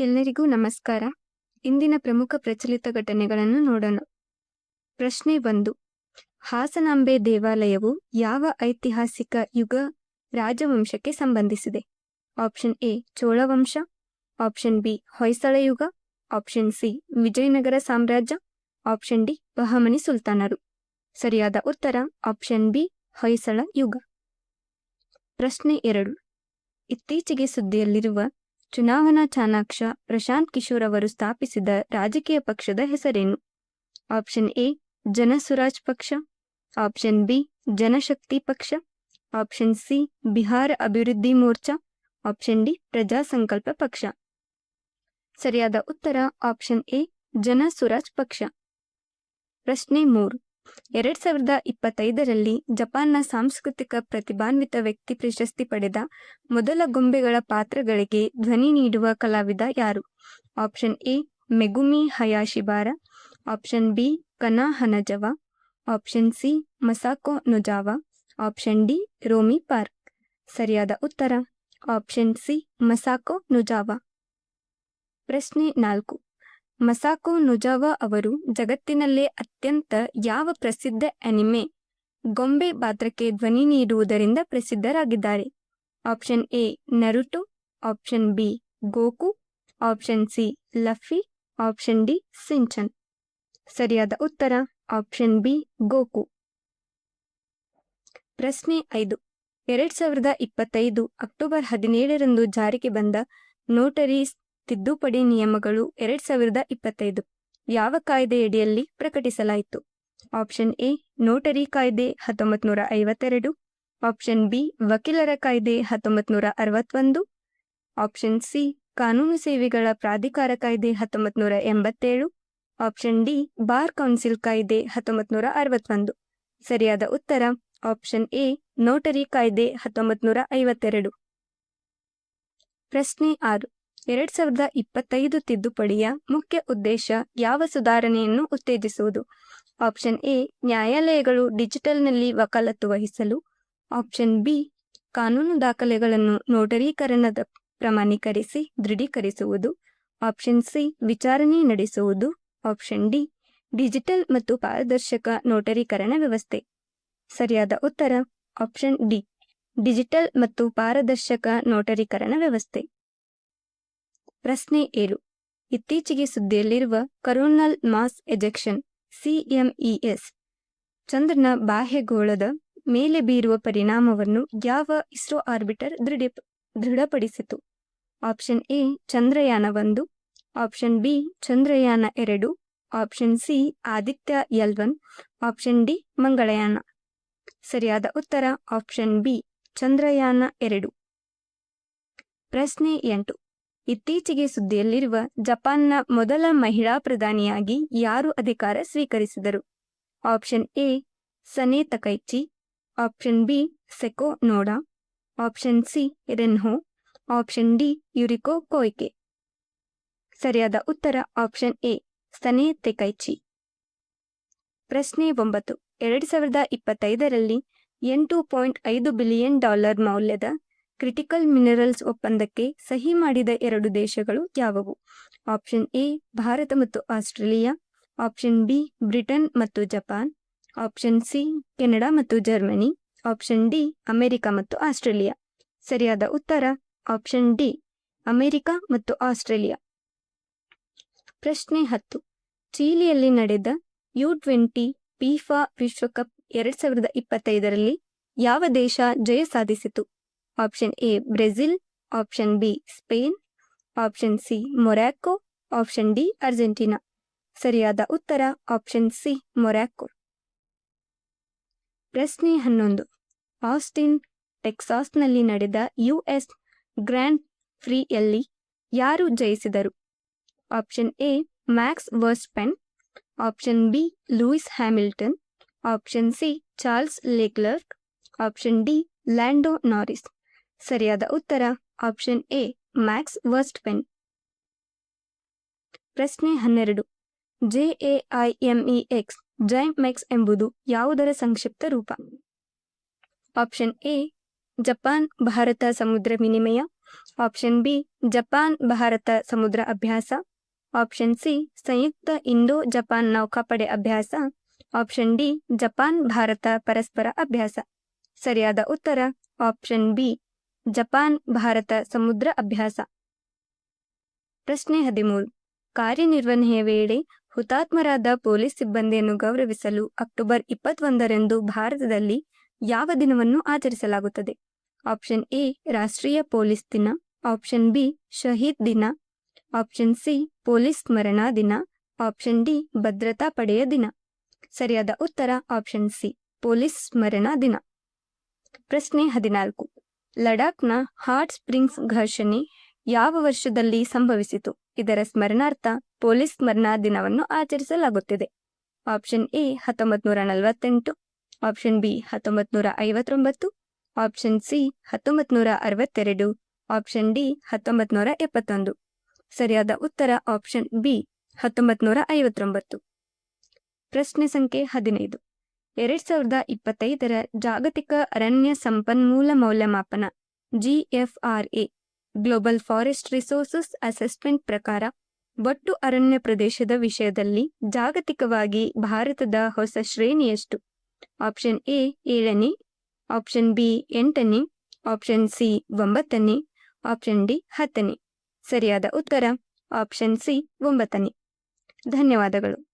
ಎಲ್ಲರಿಗೂ ನಮಸ್ಕಾರ. ಇಂದಿನ ಪ್ರಮುಖ ಪ್ರಚಲಿತ ಘಟನೆಗಳನ್ನು ನೋಡೋಣ. ಪ್ರಶ್ನೆ ಒಂದು. ಹಾಸನಾಂಬೆ ದೇವಾಲಯವು ಯಾವ ಐತಿಹಾಸಿಕ ಯುಗ ರಾಜವಂಶಕ್ಕೆ ಸಂಬಂಧಿಸಿದೆ? ಆಪ್ಷನ್ ಎ, ಚೋಳವಂಶ. ಆಪ್ಷನ್ ಬಿ, ಹೊಯ್ಸಳ ಯುಗ. ಆಪ್ಷನ್ ಸಿ, ವಿಜಯನಗರ ಸಾಮ್ರಾಜ್ಯ. ಆಪ್ಷನ್ ಡಿ, ಬಹಮನಿ ಸುಲ್ತಾನರು. ಸರಿಯಾದ ಉತ್ತರ, ಆಪ್ಷನ್ ಬಿ, ಹೊಯ್ಸಳ ಯುಗ. ಪ್ರಶ್ನೆ ಎರಡು. ಇತ್ತೀಚೆಗೆ ಸುದ್ದಿಯಲ್ಲಿರುವ ಚುನಾವಣಾ ಚಾಣಾಕ್ಷ ಪ್ರಶಾಂತ್ ಕಿಶೋರ್ ಅವರು ಸ್ಥಾಪಿಸಿದ ರಾಜಕೀಯ ಪಕ್ಷದ ಹೆಸರೇನು? ಆಪ್ಷನ್ ಎ, ಜನಸುರಾಜ್ ಪಕ್ಷ. ಆಪ್ಷನ್ ಬಿ, ಜನಶಕ್ತಿ ಪಕ್ಷ. ಆಪ್ಷನ್ ಸಿ, ಬಿಹಾರ ಅಭಿವೃದ್ಧಿ ಮೋರ್ಚಾ. ಆಪ್ಷನ್ ಡಿ, ಪ್ರಜಾಸಂಕಲ್ಪ ಪಕ್ಷ. ಸರಿಯಾದ ಉತ್ತರ ಆಪ್ಷನ್ ಎ, ಜನಸುರಾಜ್ ಪಕ್ಷ. ಪ್ರಶ್ನೆ ಮೂರು. ಎರಡ್ ಸಾವಿರದ ಇಪ್ಪತ್ತೈದರಲ್ಲಿ ಜಪಾನ್ನ ಸಾಂಸ್ಕೃತಿಕ ಪ್ರತಿಭಾನ್ವಿತ ವ್ಯಕ್ತಿ ಪ್ರಶಸ್ತಿ ಪಡೆದ ಮೊದಲ ಗೊಂಬೆಗಳ ಪಾತ್ರಗಳಿಗೆ ಧ್ವನಿ ನೀಡುವ ಕಲಾವಿದ ಯಾರು? Option A, Megumi Hayashibara. Option B, Kana Hanazawa. Option C, Masako Nozawa. Option D, Romi Park. ಸರಿಯಾದ ಉತ್ತರ? Option C, Masako Nozawa. ಪ್ರಶ್ನೆ ನಾಲ್ಕು. ಮಸಾಕೋ ನುಜಾವಾ ಅವರು ಜಗತ್ತಿನಲ್ಲೇ ಅತ್ಯಂತ ಯಾವ ಪ್ರಸಿದ್ಧ ಅನಿಮೆ ಗೊಂಬೆ ಪಾತ್ರಕ್ಕೆ ಧ್ವನಿ ನೀಡುವುದರಿಂದ ಪ್ರಸಿದ್ಧರಾಗಿದ್ದಾರೆ. Option A Naruto, option B Goku, option C Luffy, option D Shinchan. ಸರಿಯಾದ ಉತ್ತರ ಆಪ್ಷನ್ ಬಿ ಗೋಕು. ಪ್ರಶ್ನೆ ಐದು. ಎರಡ್ ಸಾವಿರದ ಇಪ್ಪತ್ತೈದು ಅಕ್ಟೋಬರ್ ಹದಿನೇಳರಂದು ಜಾರಿಗೆ ಬಂದ ನೋಟರಿ ತಿದ್ದುಪಡಿ ನಿಯಮಗಳು ಎರಡ್ ಸಾವಿರದ ಇಪ್ಪತ್ತೈದು. ಯಾವ ಕಾಯ್ದೆಯಡಿಯಲ್ಲಿ ಪ್ರಕಟಿಸಲಾಯಿತು? ಆಪ್ಷನ್ ಎ, ನೋಟರಿ ಕಾಯ್ದೆ ಹತ್ತೊಂಬತ್ತು ನೂರ ಐವತ್ತೆರಡು. ಆಪ್ಷನ್ ಬಿ, ವಕೀಲರ ಕಾಯ್ದೆ ಹತ್ತೊಂಬತ್ತು ನೂರ ಅರವತ್ತೊಂದು. ಆಪ್ಷನ್ ಸಿ, ಕಾನೂನು ಸೇವೆಗಳ ಪ್ರಾಧಿಕಾರ ಕಾಯ್ದೆ ಹತ್ತೊಂಬತ್ತು ನೂರ ಎಂಬತ್ತೇಳು. ಆಪ್ಷನ್ ಡಿ, ಬಾರ್ ಕೌನ್ಸಿಲ್ ಕಾಯ್ದೆ ಹತ್ತೊಂಬತ್ತು ನೂರ ಅರವತ್ತೊಂದು. ಸರಿಯಾದ ಉತ್ತರ, ಆಪ್ಷನ್ ಎ, ನೋಟರಿ ಕಾಯ್ದೆ ಹತ್ತೊಂಬತ್ತು ನೂರ ಐವತ್ತೆರಡು. ಪ್ರಶ್ನೆ ಆರು. ಎರಡ್ ಸಾವಿರದ ಇಪ್ಪತ್ತೈದು ತಿದ್ದುಪಡಿಯ ಮುಖ್ಯ ಉದ್ದೇಶ ಯಾವ ಸುಧಾರಣೆಯನ್ನು ಉತ್ತೇಜಿಸುವುದು? ಆಪ್ಷನ್ ಎ, ನ್ಯಾಯಾಲಯಗಳು ಡಿಜಿಟಲ್ನಲ್ಲಿ ವಕಾಲತ್ತು ವಹಿಸಲು. ಆಪ್ಷನ್ ಬಿ, ಕಾನೂನು ದಾಖಲೆಗಳನ್ನು ನೋಟರೀಕರಣದ ಪ್ರಮಾಣೀಕರಿಸಿ ದೃಢೀಕರಿಸುವುದು. ಆಪ್ಷನ್ ಸಿ, ವಿಚಾರಣೆ ನಡೆಸುವುದು. ಆಪ್ಷನ್ ಡಿ, ಡಿಜಿಟಲ್ ಮತ್ತು ಪಾರದರ್ಶಕ ನೋಟರೀಕರಣ ವ್ಯವಸ್ಥೆ. ಸರಿಯಾದ ಉತ್ತರ, ಆಪ್ಷನ್ ಡಿ, ಡಿಜಿಟಲ್ ಮತ್ತು ಪಾರದರ್ಶಕ ನೋಟರೀಕರಣ ವ್ಯವಸ್ಥೆ. ಪ್ರಶ್ನೆ ಏಳು. ಇತ್ತೀಚೆಗೆ ಸುದ್ದಿಯಲ್ಲಿರುವ ಕರೋನಲ್ ಮಾಸ್ ಎಜೆಕ್ಷನ್ ಸಿಎಂಇಎಸ್ ಚಂದ್ರನ ಬಾಹ್ಯಗೋಳದ ಮೇಲೆ ಬೀರುವ ಪರಿಣಾಮವನ್ನು ಯಾವ ಇಸ್ರೋ ಆರ್ಬಿಟರ್ ದೃಢ ದೃಢಪಡಿಸಿತು? ಆಪ್ಷನ್ ಎ, ಚಂದ್ರಯಾನ ಒಂದು. ಆಪ್ಷನ್ ಬಿ, ಚಂದ್ರಯಾನ ಎರಡು. Option C, Aditya L one. Option D, Mangalyaan. ಸರಿಯಾದ ಉತ್ತರ ಆಪ್ಷನ್ ಬಿ, ಚಂದ್ರಯಾನ ಎರಡು. ಪ್ರಶ್ನೆ ಎಂಟು. ಇತ್ತೀಚೆಗೆ ಸುದ್ದಿಯಲ್ಲಿರುವ ಜಪಾನ್ನ ಮೊದಲ ಮಹಿಳಾ ಪ್ರಧಾನಿಯಾಗಿ ಯಾರು ಅಧಿಕಾರ ಸ್ವೀಕರಿಸಿದರು? Option A, Sanae Takaichi. Option B, Seiko Noda. Option C, Renho. Option D, Yuriko Koike. ಸರಿಯಾದ ಉತ್ತರ ಆಪ್ಷನ್ ಎ, ಸನೆ ತೆಕೈಚಿ. ಪ್ರಶ್ನೆ ಒಂಬತ್ತು. ಎರಡು ಸಾವಿರದ ಇಪ್ಪತ್ತೈದರಲ್ಲಿ ಎಂಟು ಪಾಯಿಂಟ್ ಐದು ಬಿಲಿಯನ್ ಡಾಲರ್ ಮೌಲ್ಯದ ಕ್ರಿಟಿಕಲ್ ಮಿನರಲ್ಸ್ ಒಪ್ಪಂದಕ್ಕೆ ಸಹಿ ಮಾಡಿದ ಎರಡು ದೇಶಗಳು ಯಾವುವು? ಆಪ್ಷನ್ ಎ, ಭಾರತ ಮತ್ತು ಆಸ್ಟ್ರೇಲಿಯಾ. ಆಪ್ಷನ್ ಬಿ, ಬ್ರಿಟನ್ ಮತ್ತು ಜಪಾನ್. ಆಪ್ಷನ್ ಸಿ, ಕೆನಡಾ ಮತ್ತು ಜರ್ಮನಿ. ಆಪ್ಷನ್ ಡಿ, ಅಮೆರಿಕ ಮತ್ತು ಆಸ್ಟ್ರೇಲಿಯಾ. ಸರಿಯಾದ ಉತ್ತರ? ಆಪ್ಷನ್ ಡಿ, ಅಮೆರಿಕ ಮತ್ತು ಆಸ್ಟ್ರೇಲಿಯಾ. ಪ್ರಶ್ನೆ ಹತ್ತು. ಚೀಲಿಯಲ್ಲಿ ನಡೆದ ಯು ಟ್ವೆಂಟಿ ಫಿಫಾ ವಿಶ್ವಕಪ್ ಎರಡ್ ಸಾವಿರದ ಇಪ್ಪತ್ತೈದರಲ್ಲಿ ಯಾವ ದೇಶ ಜಯ ಸಾಧಿಸಿತು? Option A Brazil option B Spain option C Morocco option D Argentina ಸರಿಯಾದ ಉತ್ತರ ಆಪ್ಷನ್ ಸಿ ಮೊರ್ಯಾಕೊ ಪ್ರಶ್ನೆ ಹನ್ನೊಂದು. ಆಸ್ಟಿನ್ ಟೆಕ್ಸಾಸ್ನಲ್ಲಿ ನಡೆದ ಯುಎಸ್ ಗ್ರ್ಯಾಂಡ್ ಫ್ರೀಯಲ್ಲಿ ಯಾರು ಜಯಿಸಿದರು? Option A Max Verstappen option B Lewis Hamilton option C Charles Leclerc option D Lando Norris ಸರಿಯಾದ ಉತ್ತರ option A Max Verstappen ಪ್ರಶ್ನೆ ಹನ್ನೆರಡು. ಜೆಎಐಎಂಇಎಕ್ಸ್ ಜೈಮೆಕ್ಸ್ ಎಂಬುದು ಯಾವುದರ ಸಂಕ್ಷಿಪ್ತ ರೂಪ? ಆಪ್ಷನ್ ಎ ಜಪಾನ್ ಭಾರತ ಸಮುದ್ರ ವಿನಿಮಯ. ಆಪ್ಷನ್ ಬಿ ಜಪಾನ್ ಭಾರತ ಸಮುದ್ರ ಅಭ್ಯಾಸ. ಆಪ್ಷನ್ ಸಿ ಸಂಯುಕ್ತ ಇಂಡೋ ಜಪಾನ್ ನೌಕಾಪಡೆ ಅಭ್ಯಾಸ. ಆಪ್ಷನ್ ಡಿ ಜಪಾನ್ ಭಾರತ ಪರಸ್ಪರ ಅಭ್ಯಾಸ. ಸರಿಯಾದ ಉತ್ತರ ಆಪ್ಷನ್ ಬಿ ಜಪಾನ್, ಭಾರತ, ಸಮುದ್ರ ಅಭ್ಯಾಸ. ಪ್ರಶ್ನೆ ಹದಿಮೂರು. ಕಾರ್ಯನಿರ್ವಹಣೆಯ ವೇಳೆ ಹುತಾತ್ಮರಾದ ಪೊಲೀಸ್ ಸಿಬ್ಬಂದಿಯನ್ನು ಗೌರವಿಸಲು ಅಕ್ಟೋಬರ್ ಇಪ್ಪತ್ತೊಂದರಂದು ಭಾರತದಲ್ಲಿ ಯಾವ ದಿನವನ್ನು ಆಚರಿಸಲಾಗುತ್ತದೆ? ಆಪ್ಷನ್ ಎ, ರಾಷ್ಟ್ರೀಯ ಪೊಲೀಸ್ ದಿನ. ಆಪ್ಷನ್ ಬಿ, ಶಹೀದ್ ದಿನ. ಆಪ್ಷನ್ ಸಿ, ಪೊಲೀಸ್ ಸ್ಮರಣಾ ದಿನ. ಆಪ್ಷನ್ ಡಿ, ಭದ್ರತಾ ಪಡೆಯ ದಿನ. ಸರಿಯಾದ ಉತ್ತರ ಆಪ್ಷನ್ ಸಿ, ಪೊಲೀಸ್ ಸ್ಮರಣಾ ದಿನ. ಪ್ರಶ್ನೆ ಹದಿನಾಲ್ಕು. ಲಡಾಖ್ನ ಹಾಟ್ ಸ್ಪ್ರಿಂಗ್ಸ್ ಘರ್ಷಣೆ ಯಾವ ವರ್ಷದಲ್ಲಿ ಸಂಭವಿಸಿತು? ಇದರ ಸ್ಮರಣಾರ್ಥ ಪೊಲೀಸ್ ಸ್ಮರಣಾ ದಿನವನ್ನು ಆಚರಿಸಲಾಗುತ್ತಿದೆ. ಆಪ್ಷನ್ ಎ ಹತ್ತೊಂಬತ್ತು ನೂರ ನಲವತ್ತೆಂಟು. ಆಪ್ಷನ್ ಬಿ ಹತ್ತೊಂಬತ್ತು ನೂರ ಐವತ್ತೊಂಬತ್ತು. ಆಪ್ಷನ್ ಸಿ ಹತ್ತೊಂಬತ್ತು ನೂರ ಅರವತ್ತೆರಡು. ಆಪ್ಷನ್ ಡಿ ಹತ್ತೊಂಬತ್ತು ನೂರ ಎಪ್ಪತ್ತೊಂದು. ಸರಿಯಾದ ಉತ್ತರ ಆಪ್ಷನ್ ಬಿ ಹತ್ತೊಂಬತ್ತು ನೂರ ಐವತ್ತೊಂಬತ್ತು. ಪ್ರಶ್ನೆ ಸಂಖ್ಯೆ ಹದಿನೈದು. ಎರಡ್ ಸಾವಿರದ ಇಪ್ಪತ್ತೈದರ ಜಾಗತಿಕ ಅರಣ್ಯ ಸಂಪನ್ಮೂಲ ಮೌಲ್ಯಮಾಪನ GFRA global forest resources assessment ಪ್ರಕಾರ ಒಟ್ಟು ಅರಣ್ಯ ಪ್ರದೇಶದ ವಿಷಯದಲ್ಲಿ ಜಾಗತಿಕವಾಗಿ ಭಾರತದ ಹೊಸ ಶ್ರೇಣಿಯಷ್ಟು ಆಪ್ಷನ್ ಎ ಏಳನೇ, ಆಪ್ಷನ್ ಬಿ ಎಂಟನೇ, ಆಪ್ಷನ್ ಸಿ ಒಂಬತ್ತನೇ, ಆಪ್ಷನ್ ಡಿ ಹತ್ತನೇ. ಸರಿಯಾದ ಉತ್ತರ, ಆಪ್ಷನ್ ಸಿ ಒಂಬತ್ತನೇ. ಧನ್ಯವಾದಗಳು.